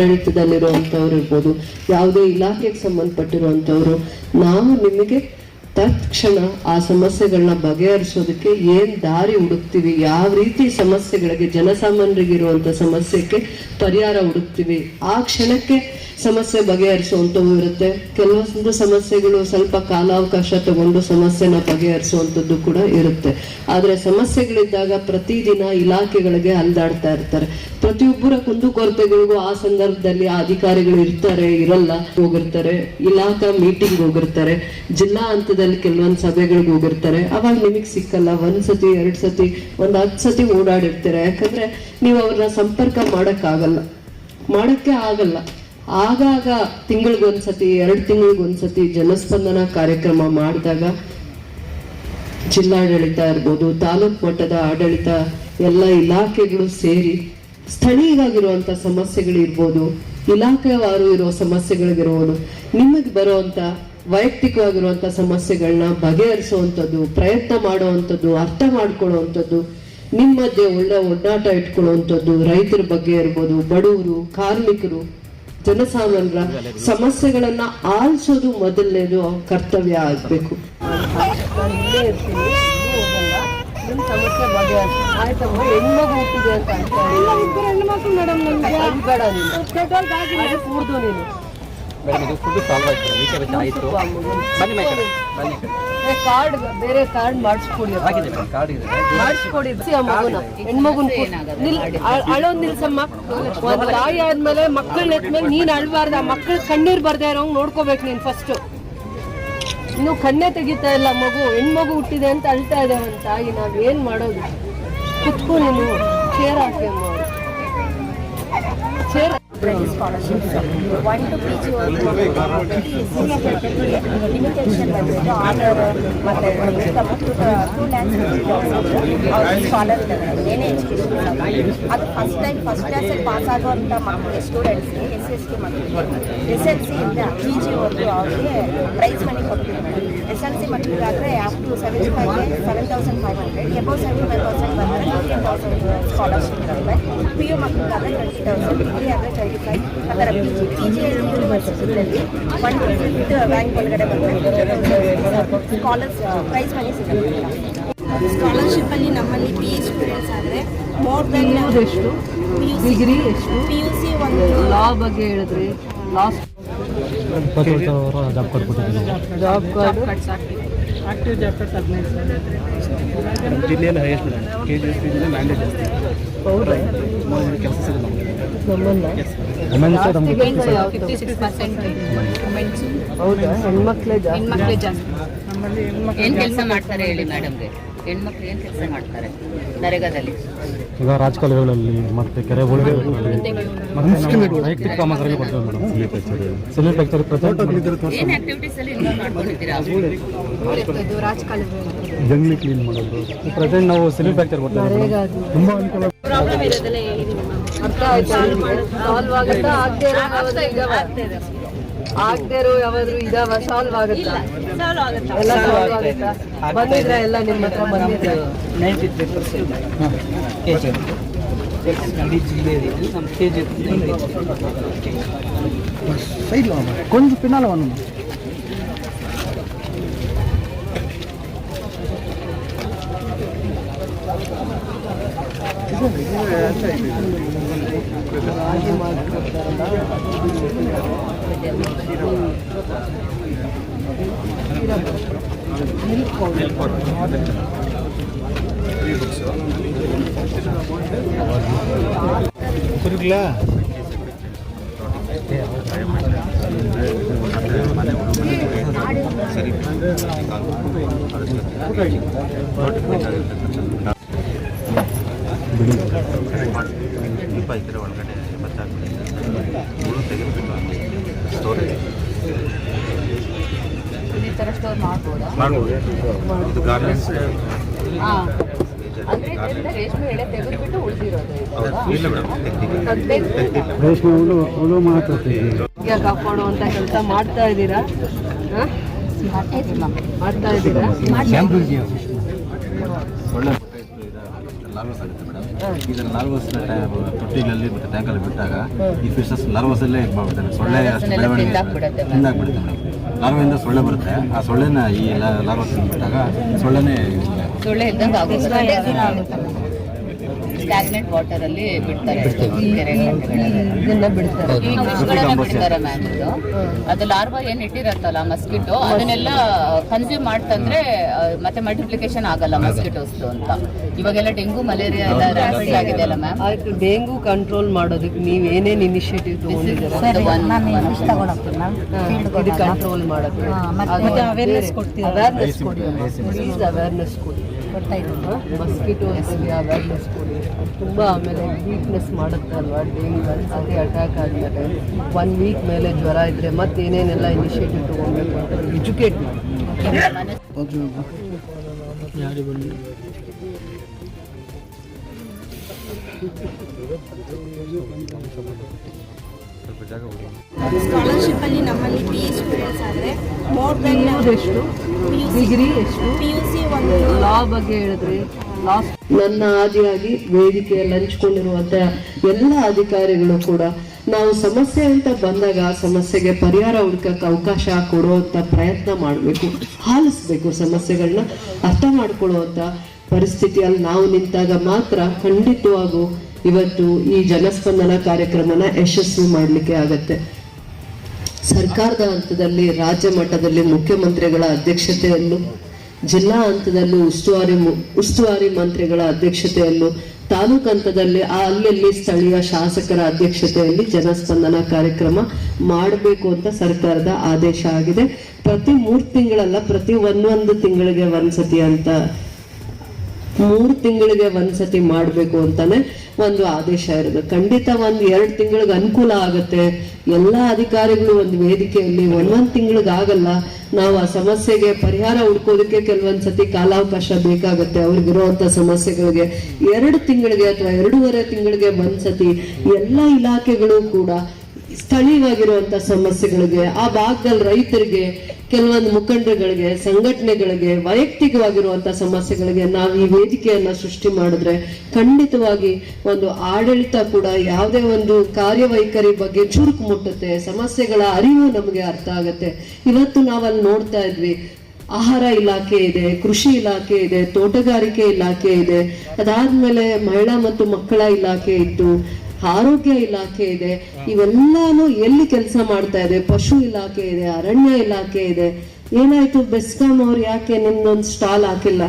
ಆಡಳಿತದಲ್ಲಿರುವಂತವ್ರು ಇರ್ಬೋದು ಯಾವುದೇ ಇಲಾಖೆಗೆ ಸಂಬಂಧಪಟ್ಟಿರುವಂಥವ್ರು ನಾವು ನಿಮಗೆ ತತ್ಕ್ಷಣ ಆ ಸಮಸ್ಯೆಗಳನ್ನ ಬಗೆಹರಿಸೋದಕ್ಕೆ ಏನ್ ದಾರಿ ಹುಡುಕ್ತಿವಿ, ಯಾವ ರೀತಿ ಸಮಸ್ಯೆಗಳಿಗೆ ಜನಸಾಮಾನ್ಯರಿಗೆ ಇರುವಂತ ಸಮಸ್ಯೆಗೆ ಪರಿಹಾರ ಹುಡುಕ್ತಿವಿ, ಆ ಕ್ಷಣಕ್ಕೆ ಸಮಸ್ಯೆ ಬಗೆಹರಿಸುವಂಥವು ಇರುತ್ತೆ. ಕೆಲವೊಂದು ಸಮಸ್ಯೆಗಳು ಸ್ವಲ್ಪ ಕಾಲಾವಕಾಶ ತಗೊಂಡು ಸಮಸ್ಯೆನ ಬಗೆಹರಿಸುವಂಥದ್ದು ಕೂಡ ಇರುತ್ತೆ. ಆದರೆ ಸಮಸ್ಯೆಗಳಿದ್ದಾಗ ಪ್ರತಿದಿನ ಇಲಾಖೆಗಳಿಗೆ ಅಲ್ದಾಡ್ತಾ ಇರ್ತಾರೆ. ಪ್ರತಿಯೊಬ್ಬರ ಕುಂದುಕೊರತೆಗಳಿಗೂ ಆ ಸಂದರ್ಭದಲ್ಲಿ ಅಧಿಕಾರಿಗಳು ಇರ್ತಾರೆ, ಇರಲ್ಲ, ಹೋಗಿರ್ತಾರೆ. ಇಲಾಖಾ ಮೀಟಿಂಗ್ ಹೋಗಿರ್ತಾರೆ. ಜಿಲ್ಲಾ ಹಂತದಲ್ಲಿ ಕೆಲವೊಂದು ಸಭೆಗಳಿಗೆ ಹೋಗಿರ್ತಾರೆ. ಅವಾಗ ನಿಮಗೆ ಸಿಕ್ಕಲ್ಲ. ಒಂದು ಸತಿ, ಎರಡು ಸತಿ, ಒಂದ್ ಹತ್ತು ಸತಿ ಓಡಾಡಿರ್ತಾರೆ. ಯಾಕಂದ್ರೆ ನೀವು ಅವ್ರನ್ನ ಸಂಪರ್ಕ ಮಾಡೋಕ್ಕಾಗಲ್ಲ. ಮಾಡಕ್ಕೆ ಆಗಲ್ಲ. ಆಗಾಗ ತಿಂಗಳಿಗೊಂದ್ಸತಿ ಎರಡು ತಿಂಗಳಿಗೊಂದ್ಸತಿ ಜನಸ್ಪಂದನ ಕಾರ್ಯಕ್ರಮ ಮಾಡಿದಾಗ ಜಿಲ್ಲಾಡಳಿತ ಇರ್ಬೋದು, ತಾಲೂಕು ಮಟ್ಟದ ಆಡಳಿತ, ಎಲ್ಲ ಇಲಾಖೆಗಳು ಸೇರಿ ಸ್ಥಳೀಯವಾಗಿರುವಂತ ಸಮಸ್ಯೆಗಳಿರ್ಬೋದು, ಇಲಾಖೆವಾರು ಇರೋ ಸಮಸ್ಯೆಗಳಿಗಿರ್ಬೋದು, ನಿಮಗೆ ಬರುವಂತ ವೈಯಕ್ತಿಕವಾಗಿರುವಂತ ಸಮಸ್ಯೆಗಳನ್ನ ಬಗೆಹರಿಸುವಂಥದ್ದು, ಪ್ರಯತ್ನ ಮಾಡುವಂಥದ್ದು, ಅರ್ಥ ಮಾಡ್ಕೊಳ್ಳುವಂಥದ್ದು, ನಿಮ್ಮ ಮಧ್ಯೆ ಒಳ್ಳೆ ಒಡ್ಡಾಟ ಇಟ್ಕೊಳ್ಳುವಂಥದ್ದು ರೈತರ ಬಗ್ಗೆ ಇರ್ಬೋದು, ಬಡವರು, ಕಾರ್ಮಿಕರು ಜನಸಾಮಾನ್ಯರ ಸಮಸ್ಯೆಗಳನ್ನ ಆಲಿಸೋದು ಮೊದಲನೇದು ಕರ್ತವ್ಯ ಆಗ್ಬೇಕು. ನಿಮ್ಮ ಸಮಸ್ಯೆ ಆಯ್ತಮ್ಮ ಹೆಣ್ಮಗು ಹುಟ್ಟಿದೆ ಅಂತ ಅಂತ ಇಬ್ಬರು ಹೆಣ್ಮಕ್ಳು ಮೇಡಮ್ ನಮ್ಗೆ. ಬೇಡ ನೀನು ಕೂರ್ದು ನೀನು ಮೇಡಮ್ ಇದು ಫುಡ್ ಸಾಲ್ವ್ ಆಯ್ತು ವೀಕೆ ಆಯಿತು ಬನ್ನಿ ಮೇಡಮ್ ಬನ್ನಿ ಕಾರ್ಡ್ ಬೇರೆ ಕಾರ್ಡ್ ಮಾಡಿಸ್ಕೊಡಿ ಆಗಿದೆ ಮೇಡಮ್ ಕಾರ್ಡ್ ಇದೆ. ಮಾಡಿಸ್ಕೊಡಿ ಆ ಮಗುನ ಹೆಣ್ಮಗುನ. ಅಳೋದ್ ನಿಲ್ಸಮ್ಮ. ಒಂದು ತಾಯಿ ಆದ್ಮೇಲೆ ಮಕ್ಕಳನ್ನ ಎತ್ಮೇಲೆ ನೀನ್ ಅಳ್ಬಾರ್ದ. ಆ ಮಕ್ಕಳ ಕಣ್ಣೀರ್ ಬರ್ದೇ ಇರೋಂಗ್ ನೋಡ್ಕೋಬೇಕು ನೀನ್ ಫಸ್ಟ್ ಇನ್ನು ಕಣ್ಣೆ ತೆಗಿತಾ ಇಲ್ಲ ಮಗು. ಹೆಣ್ಮಗು ಹುಟ್ಟಿದೆ ಅಂತ ಅಳ್ತಾ ಇದೆ ಒಂದು ತಾಯಿ. ನಾವ್ ಏನ್ ಮಾಡೋದು? ಕುತ್ಕೊ ನೀನು. ಚೇರ್ ಹಾಕಿ ಅಮ್ಮ chair scholarships one two P G limitation ಬಂದ್ಬಿಟ್ಟು ಆಧಾರ್ ಮತ್ತು income to two lakhs scholar ಏನೇ ಎಜುಕೇಷನ್ ಅದು ಫಸ್ಟ್ ಟೈಮ್ ಫಸ್ಟ್ ಕ್ಲಾಸಲ್ಲಿ ಪಾಸ್ ಆಗುವಂಥ ಮಕ್ಕಳಿಗೆ ಸ್ಟೂಡೆಂಟ್ಸ್ಗೆ ಎಸ್ ಎಸ್ ಟಿ ಮಕ್ಕಳಿಗೆ ಎಸ್ ಎಲ್ ಸಿಯಿಂದ ಪಿ ಜಿವರೆಗೂ ಅವ್ರಿಗೆ ಪ್ರೈಸ್ ಮನಿ ಕೊಡ್ತೀವಿ ಮೇಡಮ್ ಎಸ್ ಎಲ್ ಸಿ ಮಕ್ಕಳಿಗಾದರೆ up to seventy ಫೈವ್ಗೆ seven thousand five hundred above seventy five thousand ಬಂದರೆ ಫಿಫ್ಟೀನ್ ತೌಸಂಡ್ ಸ್ಕಾಲರ್ಶಿಪ್ ಇರುತ್ತೆ ಪಿ ಯು ಮಕ್ಕಳಿಗಾದರೆ ಟ್ವೆಂಟಿ ತೌಸಂಡ್ ಡಿಗ್ರಿ ಆದರೆ twenty P P prize money ಸಿಗುತ್ತೆ scholarship ಅಲ್ಲಿ ನಮ್ಮಲ್ಲಿ A students ಆದರೆ more than ಎಷ್ಟು ಪಿ ಡಿಗ್ರಿ ಎಷ್ಟು ಪಿ ಯು ಸಿ ಒಂದು ಲಾ ಬಗ್ಗೆ ಹೇಳಿದ್ರಿ last job card job card active jobs ಹದಿನೈದು ಸಾವಿರ ಜಿಲ್ಲೆಯಲ್ಲಿ ಹೈಯೆಸ್ಟ್ ಕೆ ಜಿ ಎಸ್ ಜಿಲ್ಲೆ ಮ್ಯಾಂಡೇಟ್ ಜಾಸ್ತಿ ಹೌದಾ ಕೆಲಸ ಸಿಗುತ್ತೆ ಹೌದಾ? ಹೆಣ್ಮಕ್ಳೇ ಜಾಸ್ತಿ. ಹೆಣ್ಮಕ್ಳೇ ಜಾಸ್ತಿ. ನಮ್ಮಲ್ಲಿ ಹೆಣ್ಮಕ್ಳು ಕೆಲಸ ಮಾಡ್ತಾರೆ ಹೇಳಿ ಮೇಡಮ್ಗೆ ಹೆಣ್ಮಕ್ಳು ಏನ್ ಕೆಲಸ ಮಾಡ್ತಾರೆ? ನರೇಗಾದಲ್ಲಿ. ಈಗ ರಾಜಕಾಲುವೆಗಳಲ್ಲಿ ಮತ್ತೆ ಕೆರೆ ವೈಯಕ್ತಿಕ ಮೇಡಮ್ ಸಿಲಿ ಏನ್ ಇನ್ವಾಲ್ವ್ ಮಾಡ್ಕೊಂಡಿದ್ದೀರಾ? ಜಂಗ್ಲಿ ಕ್ಲೀನ್ ಮಾಡೋದು. ಪ್ರೆಸೆಂಟ್ ನಾವು ಸಿಲಿ ಫ್ಯಾಕ್ಚರ್ ಬರ್ತಾರೆ ತುಂಬಾ ಅನುಕೂಲ ಆಯ್ತಾ ಸಾಲ್ವ್ ಆಗುತ್ತಾ. ಆಗದೆ ಇರೋ ಯಾವ್ದಾದ್ರು ಇದಾವ. ಆಗದೆ ಇರೋ ಯಾವಾದ್ರು ಇದಾವ. ಸಾಲ್ವ್ ಆಗುತ್ತಾ? ಎಲ್ಲ ಸಾಲ್ವ್ ಆಗುತ್ತಾ? ಬಂದಿದ್ರ ಎಲ್ಲ ನಿಮ್ಮ ಹತ್ರ ಬಂದಿದ್ರ. Ninety three percent K G ಇಡೀ ಜಿಲ್ಲೆಯಲ್ಲಿ ನಮ್ಮ ಕೆ ಜಿ ಕೊಂಚ ಒಂದು. ರಾಗಿ ಮಾಡ್ಕೊಡ್ತಾರಲ್ಲ ಸ್ವಲ್ಪ ಈ ಕಡೆ ಒಳಗಡೆ ಬಚ್ಚಾಕ್ಬಿಟ್ಟಿದ್ದಾರೆ ಹುಳು ತೆಗೆದುಬಿಟ್ಟು ಸ್ಟೋರೇಜ್ ಈ ತರ ಸ್ಟೋರ್ ಮಾಡ್ಬೋದಾ. ಇದು ಗಾರ್ಮೆಂಟ್ಸ್ ರೇಷ್ಮೆ ಇಲ್ಲ ಮೇಡಮ್ ಹುಳು ಹುಳು ಮಾತ್ರ ಕಾಪಾಡುವಂತ ಕೆಲಸ ಮಾಡ್ತಾ ಇದ್ದೀರಾ? ಹ? ಮಾಡ್ತಾ ಇದ್ದೀರಾ? ಒಳ್ಳೆ ಆಗುತ್ತೆ ಮೇಡಮ್. ಇದರ ನರ್ವಸ್ ತೊಟ್ಟಿಗಳಲ್ಲಿ ಮತ್ತು ಟ್ಯಾಂಕಲ್ಲಿ ಬಿಟ್ಟಾಗ ಈ ಫಿಶಸ್ ನರ್ವಸ್ ಅಲ್ಲೇ ಇದು ಮಾಡ್ಬಿಡ್ತಾನೆ ಸೊಳ್ಳೆ ಅಷ್ಟು ಬೆಳವಣಿಗೆ. ತಿಂದಾಕ್ಬಿಡುತ್ತೆ ಮೇಡಮ್. ಲಾರ್ವೆಯಿಂದ ಸೊಳ್ಳೆ ಬರುತ್ತೆ. ಆ ಸೊಳ್ಳೆನ ಈ ಲಾರ್ವ ತಿಂದ್ಬಿಟ್ಟಾಗ ಸೊಳ್ಳೆನೇ ಸೊಳ್ಳೆ ಇದ್ದಂಗೆ ಆಗುತ್ತೆ. ಸ್ಟಾಗ್ನೆಂಟ್ ವಾಟರ್ ಅಲ್ಲಿ ಬಿಡ್ತಾರೆ. ಕೆರೆ ಇದನ್ನ ಬಿಡ್ತಾರೆ. ಈ ಫಿಶ್ಗಳನ್ನ ಬಿಡ್ತಾರೆ ಮ್ಯಾಮ್ ಇದು. ಅದು ಲಾರ್ವಾ ಏನ್ ಇಟ್ಟಿರತ್ತಲ್ಲ ಮಸ್ಕಿಟೋ ಅದನ್ನೆಲ್ಲ ಕನ್ಸ್ಯೂಮ್ ಮಾಡ್ತಂದ್ರೆ ಮತ್ತೆ ಮಲ್ಟಿಪ್ಲಿಕೇಶನ್ ಆಗಲ್ಲ ಮಸ್ಕಿಟೋಸ್ ಅಂತ. ಇವಾಗೆಲ್ಲ ಡೆಂಗು ಮಲೇರಿಯಾ ಎಲ್ಲ ಜಾಸ್ತಿ ಆಗಿದೆ ಅಲ್ಲ ಮ್ಯಾಮ್ ಅದಕ್ಕೆ ಡೆಂಗು ಕಂಟ್ರೋಲ್ ಮಾಡೋದಕ್ಕೆ ನೀವು ಏನೇನು ಇನಿಷಿಯೇಟಿವ್ ತಗೊಂಡಿದ್ದೀರಾ? ಇದು ಕಂಟ್ರೋಲ್ ಮಾಡೋದು. ಮತ್ತೆ ಕೊಡ್ತೀವಿ ಕೊಡ್ತೀರಾ? ಅವೇರ್ನೆಸ್ ಕೊಡಿ. ಪ್ಲೀಸ್ ಅವೇರ್ನೆಸ್ ಕೊಡಿ. ಮಸ್ಕಿಟೋ ಆ ಅವೇರ್ನೆಸ್ ಕೊಡಿ. ತುಂಬ ಆಮೇಲೆ ವೀಕ್ನೆಸ್ ಮಾಡುತ್ತೆ ಅಲ್ವಾ? ಡೆಂಗು ಒಂದ್ಸತಿ ಅಟ್ಯಾಕ್ ಆದಮೇಲೆ ಒನ್ ವೀಕ್ ಮೇಲೆ ಜ್ವರ ಇದ್ರೆ ಮತ್ತೆ ಏನೇನೆಲ್ಲ ಇನಿಷಿಯೇಟಿವ್ ತೊಗೊಬೇಕು ಅಂತ ಎಜುಕೇಟ್ ಮಾಡಿ. ಸ್ಕಾಲರ್ಶಿಪ್ ಅಲ್ಲಿ ನಮ್ಮಲ್ಲಿ ಬಿ ಎ ಸ್ಟೂಡೆಂಟ್ಸ್ ಆದರೆ ಮೋರ್ ದೆನ್ ಎಷ್ಟು? ಡಿಗ್ರಿ ಎಷ್ಟು? ಪಿ ಯು ಸಿ ಒಂದು ಲಾ ಬಗ್ಗೆ ಹೇಳಿದ್ರಿ. ನನ್ನ ಆದಿಯಾಗಿ ವೇದಿಕೆಯಲ್ಲಿ ಹಂಚಿಕೊಂಡಿರುವಂತಹ ಎಲ್ಲ ಅಧಿಕಾರಿಗಳು ಕೂಡ ನಾವು ಸಮಸ್ಯೆ ಅಂತ ಬಂದಾಗ ಆ ಸಮಸ್ಯೆಗೆ ಪರಿಹಾರ ಹುಡ್ಕಕ್ಕೆ ಅವಕಾಶ ಕೊಡುವಂತ ಪ್ರಯತ್ನ ಮಾಡಬೇಕು ಆಲಿಸ್ಬೇಕು ಸಮಸ್ಯೆಗಳನ್ನ ಅರ್ಥ ಮಾಡ್ಕೊಳ್ಳುವಂತ ಪರಿಸ್ಥಿತಿಯಲ್ಲಿ ನಾವು ನಿಂತಾಗ ಮಾತ್ರ ಖಂಡಿತವಾಗೂ ಇವತ್ತು ಈ ಜನಸ್ಪಂದನ ಕಾರ್ಯಕ್ರಮನ ಯಶಸ್ವಿ ಮಾಡಲಿಕ್ಕೆ ಆಗತ್ತೆ. ಸರ್ಕಾರದ ಹಂತದಲ್ಲಿ ರಾಜ್ಯ ಮಟ್ಟದಲ್ಲಿ ಮುಖ್ಯಮಂತ್ರಿಗಳ ಅಧ್ಯಕ್ಷತೆಯಲ್ಲೂ ಜಿಲ್ಲಾ ಹಂತದಲ್ಲಿ ಉಸ್ತುವಾರಿ ಉಸ್ತುವಾರಿ ಮಂತ್ರಿಗಳ ಅಧ್ಯಕ್ಷತೆಯಲ್ಲೂ ತಾಲೂಕು ಹಂತದಲ್ಲಿ ಅಲ್ಲಲ್ಲಿ ಸ್ಥಳೀಯ ಶಾಸಕರ ಅಧ್ಯಕ್ಷತೆಯಲ್ಲಿ ಜನಸ್ಪಂದನ ಕಾರ್ಯಕ್ರಮ ಮಾಡಬೇಕು ಅಂತ ಸರ್ಕಾರದ ಆದೇಶ ಆಗಿದೆ. ಪ್ರತಿ ಮೂರು ತಿಂಗಳಲ್ಲ, ಪ್ರತಿ ಒಂದೊಂದು ತಿಂಗಳಿಗೆ ಒಂದ್ಸತಿ ಅಂತ ಮೂರು ತಿಂಗಳಿಗೆ ಒಂದ್ಸತಿ ಮಾಡಬೇಕು ಅಂತಾನೆ ಒಂದು ಆದೇಶ ಇರೋದು ಖಂಡಿತ ಒಂದು ಎರಡು ತಿಂಗಳಿಗೆ ಅನುಕೂಲ ಆಗುತ್ತೆ. ಎಲ್ಲ ಅಧಿಕಾರಿಗಳು ಒಂದು ವೇದಿಕೆಯಲ್ಲಿ ಒಂದೊಂದು ತಿಂಗಳಿಗೆ ಆಗಲ್ಲ ನಾವು ಆ ಸಮಸ್ಯೆಗೆ ಪರಿಹಾರ ಹುಡ್ಕೋದಕ್ಕೆ ಕೆಲವೊಂದ್ಸತಿ ಕಾಲಾವಕಾಶ ಬೇಕಾಗುತ್ತೆ. ಅವ್ರಿಗಿರುವಂತ ಸಮಸ್ಯೆಗಳಿಗೆ ಎರಡು ತಿಂಗಳಿಗೆ ಅಥವಾ ಎರಡೂವರೆ ತಿಂಗಳಿಗೆ ಒಂದ್ಸತಿ ಎಲ್ಲ ಇಲಾಖೆಗಳು ಕೂಡ ಸ್ಥಳೀಯವಾಗಿರುವಂತ ಸಮಸ್ಯೆಗಳಿಗೆ, ಆ ಭಾಗದಲ್ಲಿ ರೈತರಿಗೆ ಕೆಲವೊಂದು ಮುಖಂಡಗಳಿಗೆ ಸಂಘಟನೆಗಳಿಗೆ ವೈಯಕ್ತಿಕವಾಗಿರುವಂತಹ ಸಮಸ್ಯೆಗಳಿಗೆ ನಾವು ಈ ವೇದಿಕೆಯನ್ನ ಸೃಷ್ಟಿ ಮಾಡಿದ್ರೆ ಖಂಡಿತವಾಗಿ ಒಂದು ಆಡಳಿತ ಕೂಡ ಯಾವುದೇ ಒಂದು ಕಾರ್ಯವೈಖರಿ ಬಗ್ಗೆ ಚುರುಕು ಮುಟ್ಟುತ್ತೆ, ಸಮಸ್ಯೆಗಳ ಅರಿವು ನಮಗೆ ಅರ್ಥ ಆಗುತ್ತೆ. ಇವತ್ತು ನಾವಲ್ಲಿ ನೋಡ್ತಾ ಇದ್ವಿ, ಆಹಾರ ಇಲಾಖೆ ಇದೆ, ಕೃಷಿ ಇಲಾಖೆ ಇದೆ, ತೋಟಗಾರಿಕೆ ಇಲಾಖೆ ಇದೆ. ಅದಾದ್ಮೇಲೆ ಮಹಿಳಾ ಮತ್ತು ಮಕ್ಕಳ ಇಲಾಖೆ ಇತ್ತು. ಆರೋಗ್ಯ ಇಲಾಖೆ ಇದೆ. ಇವೆಲ್ಲಾನು ಎಲ್ಲಿ ಕೆಲಸ ಮಾಡ್ತಾ ಇದೆ? ಪಶು ಇಲಾಖೆ ಇದೆ ಅರಣ್ಯ ಇಲಾಖೆ ಇದೆ. ಏನಾಯ್ತು? ಬೆಸ್ಕಾಂ ಅವ್ರು ಯಾಕೆ ನಿಮ್ದೊಂದು ಸ್ಟಾಲ್ ಹಾಕಿಲ್ಲ?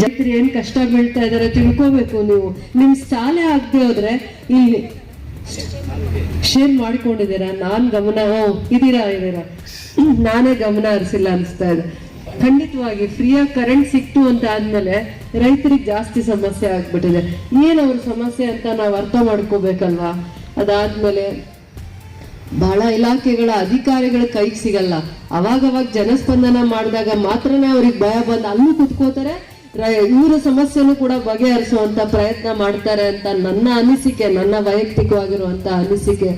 ಜೈತ್ರಿ ಏನ್ ಕಷ್ಟ ಬೀಳ್ತಾ ಇದಾರೆ ತಿಳ್ಕೋಬೇಕು ನೀವು. ನಿಮ್ ಸ್ಟಾಲೆ ಆಗದೆ ಹೋದ್ರೆ ಇಲ್ಲಿ ಶೇರ್ ಮಾಡ್ಕೊಂಡಿದ್ದೀರಾ? ನಾನ್ ಗಮನ ಓ ಇದೀರಾ ಇದೀರಾ ನಾನೇ ಗಮನ ಹರಿಸಿಲ್ಲ ಅನಿಸ್ತಾ ಇದೆ. ಖಂಡಿತವಾಗಿ ಫ್ರೀಯಾಗಿ ಕರೆಂಟ್ ಸಿಕ್ತು ಅಂತ ಆದ್ಮೇಲೆ ರೈತರಿಗೆ ಜಾಸ್ತಿ ಸಮಸ್ಯೆ ಆಗ್ಬಿಟ್ಟಿದೆ. ಏನ್ ಅವ್ರ ಸಮಸ್ಯೆ ಅಂತ ನಾವು ಅರ್ಥ ಮಾಡ್ಕೋಬೇಕಲ್ವಾ? ಅದಾದ್ಮೇಲೆ ಬಹಳ ಇಲಾಖೆಗಳ ಅಧಿಕಾರಿಗಳ ಕೈಗೆ ಸಿಗಲ್ಲ. ಅವಾಗವಾಗ ಜನಸ್ಪಂದನ ಮಾಡಿದಾಗ ಮಾತ್ರನೇ ಅವ್ರಿಗೆ ಭಯ ಬಂದು ಅಲ್ಲೂ ಕುತ್ಕೋತಾರೆ. ಇವರ ಸಮಸ್ಯೆನೂ ಕೂಡ ಬಗೆಹರಿಸುವಂತ ಪ್ರಯತ್ನ ಮಾಡ್ತಾರೆ ಅಂತ ನನ್ನ ಅನಿಸಿಕೆ, ನನ್ನ ವೈಯಕ್ತಿಕವಾಗಿರುವಂತ ಅನಿಸಿಕೆ.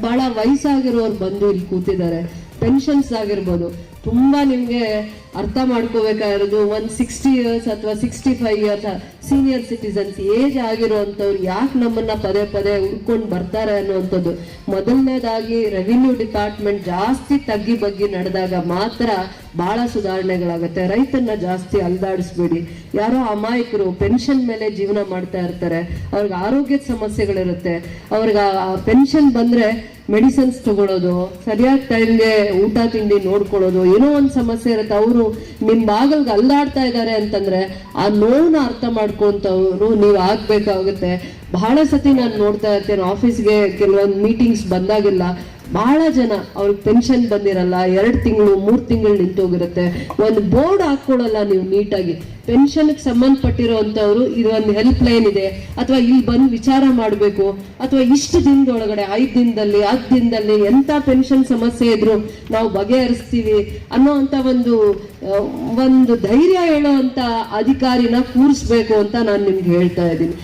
ಬಹಳ ವಯಸ್ಸಾಗಿರೋರು ಬಂದು ಇಲ್ಲಿ ಕೂತಿದ್ದಾರೆ. ಪೆನ್ಷನ್ಸ್ ಆಗಿರ್ಬೋದು. ತುಂಬಾ ನಿಮ್ಗೆ ಅರ್ಥ ಮಾಡ್ಕೋಬೇಕಾಗಿರೋದು ಒಂದ್ ಸಿಕ್ಸ್ಟಿ ಇಯರ್ಸ್ ಅಥವಾ sixty five years senior citizens age ಆಗಿರೋವಂಥವ್ರು ಯಾಕೆ ನಮ್ಮನ್ನ ಪದೇ ಪದೇ ಹುಡ್ಕೊಂಡು ಬರ್ತಾರೆ ಅನ್ನುವಂಥದ್ದು. ಮೊದಲನೇದಾಗಿ ರೆವಿನ್ಯೂ ಡಿಪಾರ್ಟ್ಮೆಂಟ್ ಜಾಸ್ತಿ ತಗ್ಗಿ ಬಗ್ಗಿ ನಡೆದಾಗ ಮಾತ್ರ ಬಹಳ ಸುಧಾರಣೆಗಳಾಗುತ್ತೆ. ರೈತನ್ನ ಜಾಸ್ತಿ ಅಲ್ದಾಡಿಸ್ಬೇಡಿ. ಯಾರೋ ಅಮಾಯಕರು ಪೆನ್ಷನ್ ಮೇಲೆ ಜೀವನ ಮಾಡ್ತಾ ಇರ್ತಾರೆ. ಅವ್ರಿಗೆ ಆರೋಗ್ಯದ ಸಮಸ್ಯೆಗಳಿರುತ್ತೆ. ಅವ್ರಿಗೆ ಪೆನ್ಷನ್ ಬಂದ್ರೆ ಮೆಡಿಸಿನ್ಸ್ ತಗೊಳ್ಳೋದು ಸರಿಯಾದ ಟೈಮ್ಗೆ ಊಟ, ತಿಂಡಿ ನೋಡ್ಕೊಳ್ಳೋದು ಏನೋ ಒಂದು ಸಮಸ್ಯೆ ಇರುತ್ತೆ. ಅವರು ನಿಮ್ ಬಾಗಲ್ಗೆ ಅಲ್ಲಾಡ್ತಾ ಇದ್ದಾರೆ ಅಂತಂದ್ರೆ ಆ ನೋವನ್ನ ಅರ್ಥ ಮಾಡ್ಕೊಂತವ್ರು ನೀವು ಆಗ್ಬೇಕಾಗುತ್ತೆ. ಬಹಳ ಸತಿ ನಾನು ನೋಡ್ತಾ ಇರ್ತೇನೆ ಆಫೀಸ್ಗೆ ಕೆಲವೊಂದು ಮೀಟಿಂಗ್ಸ್ ಬಂದಾಗೆಲ್ಲ ಬಹಳ ಜನ ಅವ್ರಿಗೆ ಪೆನ್ಷನ್ ಬಂದಿರಲ್ಲ, ಎರಡು ತಿಂಗಳು, ಮೂರು ತಿಂಗಳು ನಿಂತೋಗಿರುತ್ತೆ. ಒಂದು ಬೋರ್ಡ್ ಹಾಕೊಳ್ಳಲ್ಲ ನೀವು ನೀಟಾಗಿ. ಪೆನ್ಷನ್ಗೆ ಸಂಬಂಧಪಟ್ಟಿರೋವಂಥವ್ರು ಇದು ಒಂದು ಹೆಲ್ಪ್ ಲೈನ್ ಇದೆ. ಅಥವಾ ಇಲ್ಲಿ ಬಂದು ವಿಚಾರ ಮಾಡಬೇಕು. ಅಥವಾ ಇಷ್ಟು ದಿನದೊಳಗಡೆ, ಐದು ದಿನದಲ್ಲಿ ಹತ್ತು ದಿನದಲ್ಲಿ ಎಂಥ ಪೆನ್ಷನ್ ಸಮಸ್ಯೆ ಇದ್ರು ನಾವು ಬಗೆಹರಿಸ್ತೀವಿ ಅನ್ನೋಂಥ ಒಂದು ಒಂದು ಧೈರ್ಯ ಹೇಳೋವಂಥ ಅಧಿಕಾರಿನ ಕೂರಿಸ್ಬೇಕು ಅಂತ ನಾನು ನಿಮ್ಗೆ ಹೇಳ್ತಾ ಇದ್ದೀನಿ.